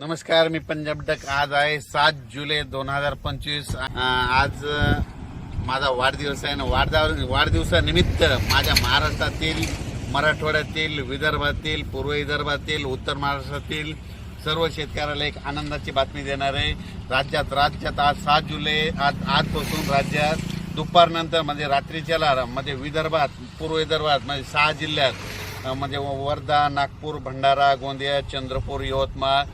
नमस्कार मी पंजाब डक. आज आहे सात जुलै दोन हजार पंचवीस. आज माझा वाढदिवस आहे. ना वाढदिव वाढदिवसानिमित्त माझ्या महाराष्ट्रातील मराठवाड्यातील विदर्भातील पूर्व विदर्भातील उत्तर महाराष्ट्रातील सर्व शेतकऱ्याला एक आनंदाची बातमी देणार आहे. राज्यात राज्यात आज सात जुलै आज आजपासून राज्यात दुपारनंतर म्हणजे रात्रीच्या म्हणजे विदर्भात पूर्व विदर्भात म्हणजे सहा जिल्ह्यात म्हणजे वर्धा नागपूर भंडारा गोंदिया चंद्रपूर यवतमाळ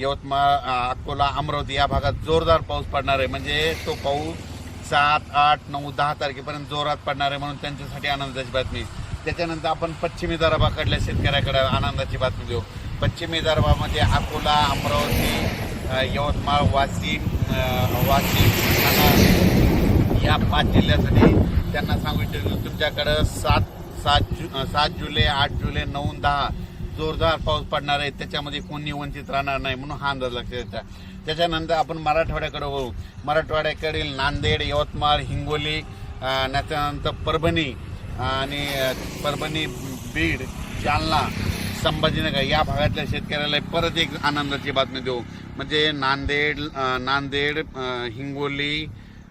यवतमाळ अकोला अमरावती या भागात जोरदार पाऊस पडणार आहे. म्हणजे तो पाऊस सात आठ नऊ दहा तारखेपर्यंत जोरात पडणार आहे म्हणून त्यांच्यासाठी आनंदाची बातमी. त्याच्यानंतर आपण पश्चिमी दरबाकडल्या शेतकऱ्याकडे आनंदाची बातमी देऊ. पश्चिमी दरबामध्ये अकोला अमरावती यवतमाळ वाशिम वाशिम या पाच जिल्ह्यासाठी त्यांना सांगू इच्छितो. तुमच्याकडं सात सात जु सात जुलै आठ जुलै नऊ दहा जोरदार पाऊस पडणार आहे त्याच्यामध्ये कोणी वंचित राहणार नाही म्हणून हा अंदाज लक्षात येतात त्याच्यानंतर आपण मराठवाड्याकडे वळू मराठवाड्याकडील नांदेड यवतमाळ हिंगोली त्याच्यानंतर परभणी आणि परभणी बीड जालना संभाजीनगर या भागातल्या शेतकऱ्याला परत एक आनंदाची बातमी देऊ. म्हणजे नांदेड नांदेड हिंगोली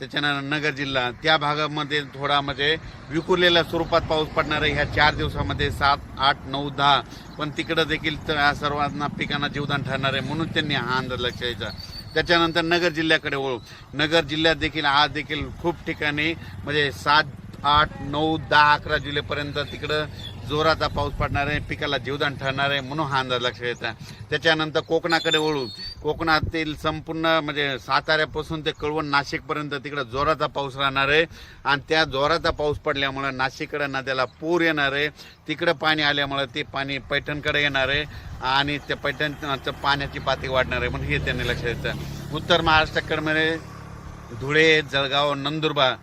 त्याच्यानंतर नगर जिल्हा त्या भागामध्ये थोडा म्हणजे विखुरलेल्या स्वरूपात पाऊस पडणार आहे. ह्या चार दिवसामध्ये सात आठ नऊ दहा पण तिकडं देखील त- या सर्वांना पिकांना जीवदान ठरणार आहे म्हणून त्यांनी हा अंदाज लक्ष द्यायचा त्याच्यानंतर नगर जिल्ह्याकडे वळू. नगर जिल्ह्यात देखील आज देखील खूप ठिकाणी म्हणजे सात आठ नऊ दहा अकरा जुलैपर्यंत तिकडं जोराचा पाऊस पडणार आहे पिकाला जीवदान ठरणार आहे म्हणून हा अंदाज लक्षात येतात त्याच्यानंतर कोकणाकडे वळू. कोकणातील संपूर्ण म्हणजे साताऱ्यापासून ते कळवण नाशिकपर्यंत तिकडं जोराचा पाऊस राहणार आहे. आणि त्या जोराचा पाऊस पडल्यामुळे नाशिककडे नद्याला पूर येणार आहे. तिकडं पाणी आल्यामुळे ते पाणी पैठणकडे येणार आहे. आणि त्या पैठणचं पाण्याची पातळी वाढणार आहे म्हणून हे त्यांनी लक्षात येतं उत्तर महाराष्ट्राकडे धुळे जळगाव नंदुरबार.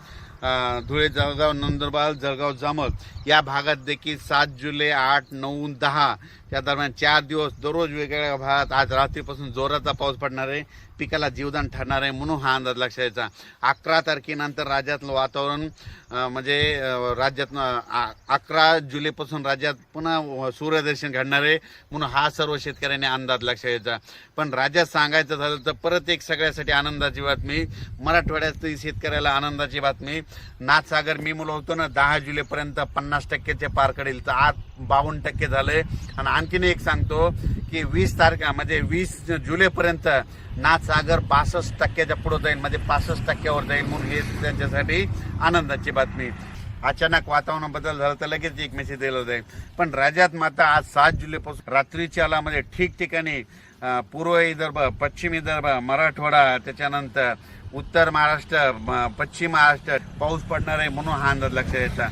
धुळे जळगाव नंदुरबार जळगाव जामल या भागात देखील सात जुलै आठ नऊ दहा त्या दरम्यान चार दिवस दररोज वेगवेगळ्या भागात आज रात्रीपासून जोराचा पाऊस पडणार आहे. पिकाला जीवदान ठरणार आहे म्हणून हा अंदाज लक्षात यायचा अकरा तारखेनंतर राज्यातलं वातावरण म्हणजे राज्यात अकरा जुलैपासून राज्यात पुन्हा सूर्यदर्शन घडणार आहे म्हणून हा सर्व शेतकऱ्यांनी अंदाज लक्षात यायचा पण राज्यात सांगायचं झालं तर परत एक सगळ्यासाठी आनंदाची बातमी मराठवाड्यातील शेतकऱ्याला आनंदाची बातमी. नाथसागर मी मुलं होतो ना दहा जुलैपर्यंत पन्नास टक्क्याचे पार कडेल. तर आज बावन्न टक्के झालंय. आणि आणखीन एक सांगतो की वीस तारखा म्हणजे वीस जुलैपर्यंत नाथसागर पासष्ट टक्क्याच्या पुढे जाईल म्हणजे पासष्ट टक्क्यावर जाईल म्हणून हे त्यांच्यासाठी आनंदाची बातमी. अचानक वातावरण बदल झाला तर लगेच एक मेसेज दिला जाईल. पण राज्यात मात्र आज सात जुलैपासून रात्रीच्या आलामध्ये म्हणजे ठिकठिकाणी पूर्व विदर्भ पश्चिम विदर्भ मराठवाडा त्याच्यानंतर उत्तर महाराष्ट्र म- पश्चिम महाराष्ट्र पाऊस पडणार आहे म्हणून हा अंदाज लक्षात यायचा